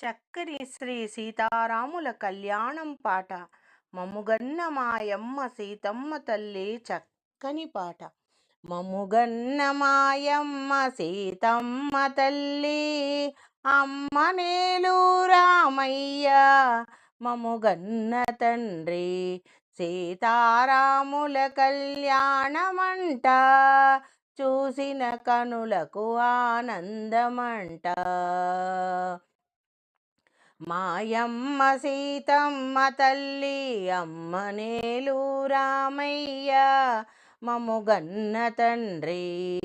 చక్కని శ్రీ సీతారాముల కళ్యాణం పాట. మమ్ముగన్న మాయమ్మ సీతమ్మ తల్లి చక్కని పాట. మమ్ముగన్న మాయమ్మ సీతమ్మ తల్లి అమ్మ నేలూరామయ్య రామయ్య. తండ్రి సీతారాముల కళ్యాణమంట. చూసిన కనులకు ఆనందమంట. మాయమ్మ సీతమ్మ తల్లి అమ్మ నేలు రామయ్య మముగన్న తండ్రి.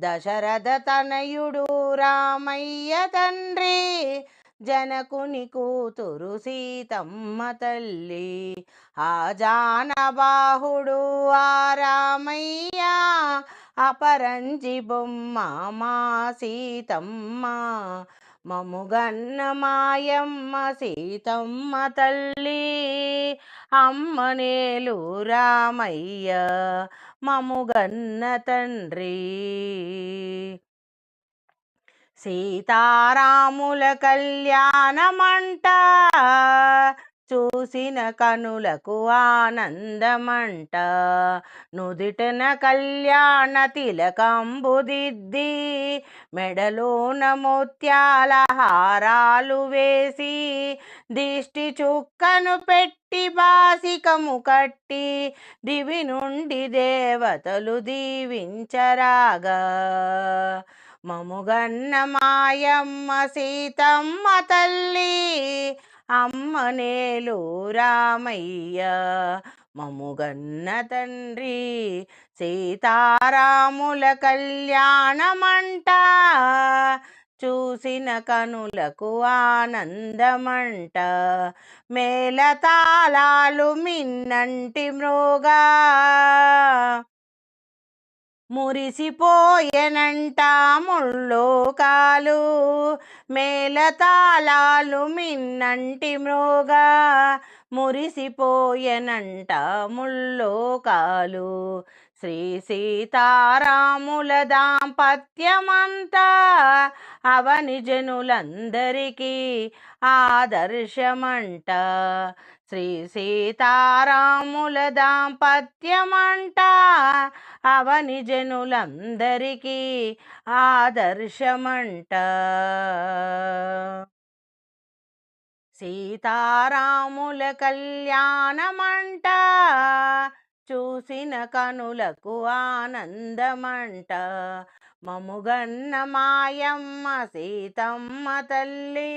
దశరథ తనయుడు రామయ్య తండ్రి జనకుని కూతురు సీతమ్మ తల్లి. ఆ జానబాహుడు ఆ రామయ్య అపరంజి బొమ్మ మా సీతమ్మ. మముగన్న మాయమ్మ సీతమ్మ తల్లి అమ్మ నేలు రామయ్య మముగన్న తండ్రి. సీతారాముల కళ్యాణమంట చూసిన కనులకు ఆనందమంట. నుదిటన కళ్యాణ తిలకంబుదిద్ది మెడలోన ముత్యాల హారాలు వేసి దిష్టి చుక్కను పెట్టి బాసికము కట్టి దివి నుండి దేవతలు దీవించరాగా. మముగన్న మాయమ్మ సీతమ్మ తల్లి అమ్మనేలు రామయ్య మముగన్న తండ్రి సీతారాముల కళ్యాణమంట చూసిన కనులకు ఆనందమంట మేళతాళాలు మిన్నంటి మృగా. మురిసిపోయెనంట ముళ్ళోకాలు మేళతాళాలు మిన్నంటి మృగా మురిసిపోయెనంట ముళ్ళోకాలు శ్రీ సీతారాముల దాంపత్యమంతా అవని జనులందరికీ ఆదర్శమంట. శ్రీ సీతారాముల దాంపత్యమంట అవని జనులందరికీ ఆదర్శమంట. సీతారాముల కళ్యాణమంట చూసిన కనులకు ఆనందమంట. మముగన్న మాయమ్మ సీతమ్మ తల్లి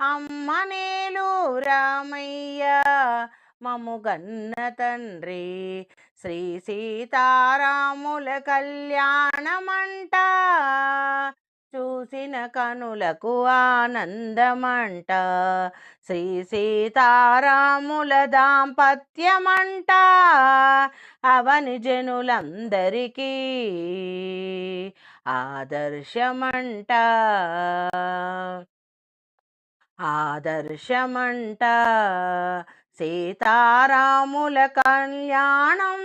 అమ్మ నేలు రామయ్య మముగన్న తండ్రి శ్రీ సీతారాముల కళ్యాణమంట. చూసిన కనులకు ఆనందమంట. శ్రీ సీతారాముల దాంపత్యమంట. అవని జనులందరికీ ఆదర్శమంట. ఆదర్శమంట. సీతారాముల కళ్యాణం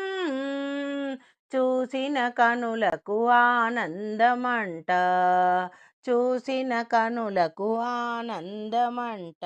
చూసిన కనులకు ఆనందమంట. చూసిన కనులకు ఆనందమంట.